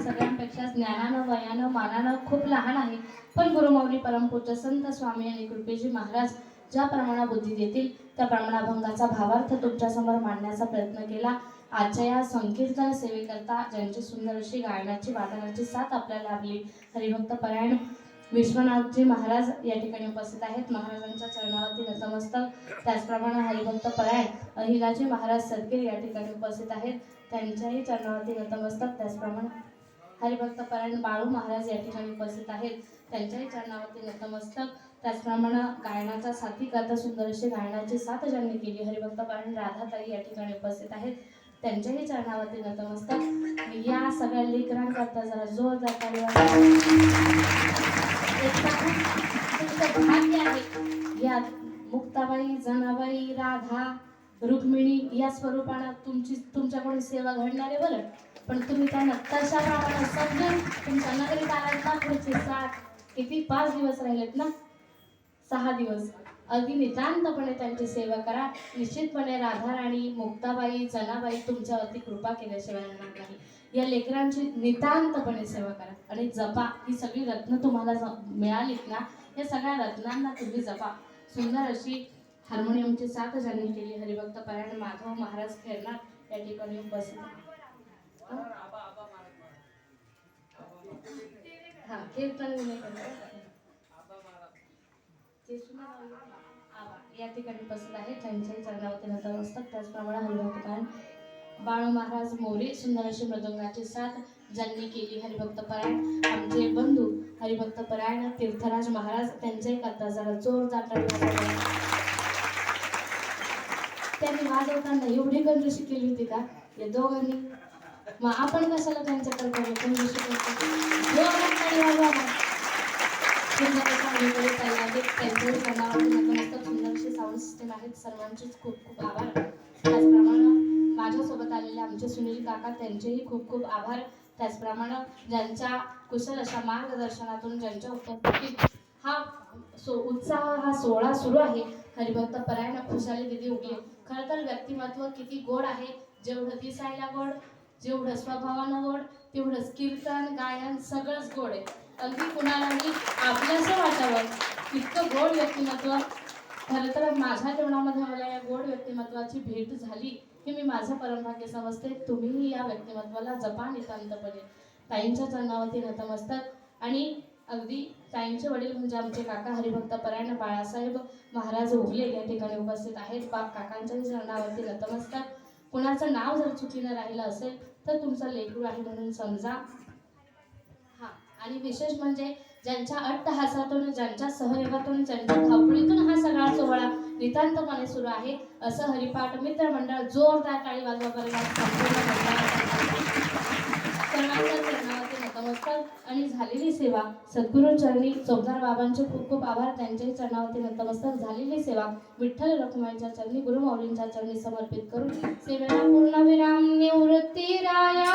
सगळ्यांपेक्षा ज्ञानानं वयानं मानानं खूप लहान आहे. पण गुरुमौली परमपूज्य संत स्वामी आणि कृपेजी महाराज ज्या प्रमाणा बुद्धी देतील त्या प्रमाणाभंगाचा भावार्थ तुमच्यासमोर मांडण्याचा प्रयत्न केला. आजच्या या संकीर्तन सेवेकरता ज्यांची सुंदर अशी गायनाची वादनाची साथ आपल्याला लाभली हरिभक्त परायण विश्वनाथजी महाराज या ठिकाणी उपस्थित आहेत. महाराजांच्या चरणावरती नतमस्तक. त्याचप्रमाणे हरिभक्त परायण अहिलाजी महाराज सदगीर या ठिकाणी उपस्थित आहेत. त्यांच्याही चरणावरती नतमस्तक. त्याचप्रमाणे हरिभक्त परायण बाळू महाराज या ठिकाणी उपस्थित आहेत. त्यांच्याही चरणावरती नतमस्तक. त्याचप्रमाणे गायनाचा साथी करता सुंदर अशी गायनाची साथ ज्यांनी केली. हरिभक्त परायण राधाताई या ठिकाणी उपस्थित आहेत. त्यांच्याही चरणावरती नतमस्तक. या सगळ्या लेकरांकरता जरा जोरदार भाग्य आहे. या मुक्ताबाई जनाबाई राधा रुक्मिणी या स्वरूपानं तुमची तुमच्याकडून सेवा घडणारे बरं. पण तुम्ही त्या तशा प्रमाणे समजून तुमच्या नगरीत आलात ना पुढचे सात किती पाच दिवस राहिलेत ना? सहा दिवस. अगदी नितांतपणे त्यांची सेवा करा. निश्चितपणे राधा राणी मुक्ताबाई जनाबाई तुमच्यावरती कृपा केल्याशिवाय येणार नाही. या लेकरांची नितांतपणे सेवा करा आणि जपा. ही सगळी रत्न तुम्हाला ज- मिळालीत ना या सगळ्या रत्नांना तुम्ही जपा. सुंदर अशी हार्मोनियमची साथ ज्यांनी केली हरिभक्त परायण माधव महाराज खेळणार या ठिकाणी उपस्थित हा या ठिकाणी उपस्थित आहेत त्यांच्याही चरणावरती नतमस्तक त्याचप्रमाणे हरिभक्त बाळू महाराज मोरे सुंदर अशी मृदंगाची साथ ज्यांनी केली हरिभक्त परायण. आमचे बंधू हरिभक्त परायण तीर्थराज महाराज त्यांच्याही करता जरा जोरदार. त्यांनी वाजवताना एवढी कंजूशी केली होती का? या दोघांनी मग आपण कशाला त्यांच्याकडे करतो? तुम्ही साऊंड सिस्टम आहेत. सर्वांचेच खूप खूप आभार. त्याचप्रमाणे माझ्यासोबत आलेले आमचे सुनील काका त्यांचेही खूप खूप आभार. त्याचप्रमाणे ज्यांच्या कुशल अशा मार्गदर्शनातून ज्यांच्या उपस्थितीत हा सो उत्साह हा सोहळा सुरू आहे हरिभक्त परायण खुशाली दिदी उगले. खरं तर व्यक्तिमत्व किती गोड आहे. जेवढं दिसायला गोड जेवढं स्वभावानं गोड तेवढंच कीर्तन गायन सगळंच गोड आहे. अगदी कुणालाही आपल्याचं वाटावं इतकं गोड व्यक्तिमत्व. खरं तर माझ्या जीवनामध्ये मला या गोड व्यक्तिमत्वाची भेट झाली हे मी माझं परमभाग्य समजते. तुम्हीही या व्यक्तिमत्वाला जपा नितांतपणे. ताईंच्या चरणावरती नतमस्तक आणि अगदी ताईंचे वडील म्हणजे आमचे काका हरिभक्त परायण बाळासाहेब महाराज उगले या ठिकाणी उपस्थित आहेत. बाप काकांच्याही चरणावरती नतमस्तक कुणाचं नाव जर चुकीनं राहिलं असेल तर तुमचा लेकरू आहे म्हणून समजा. हा आणि विशेष म्हणजे ज्यांच्या अट्टहासातून ज्यांच्या सहयोगातून ज्यांच्या धावपळीतून हा सगळा सोहळा नितांतपणे सुरू आहे असं हरिपाठ मित्रमंडळ जोरदार टाळी वाजवा नमस्कार आणि झालेली सेवा. सद्गुरूचरणी चौधार बाबांचे खूप खूप आभार. त्यांच्याही चरणावरती नतमस्तक झालेली सेवा विठ्ठल रखुमाईच्या चरणी गुरु माऊलींच्या चरणी समर्पित करून सेवेला पूर्णविराम निवृत्ती राया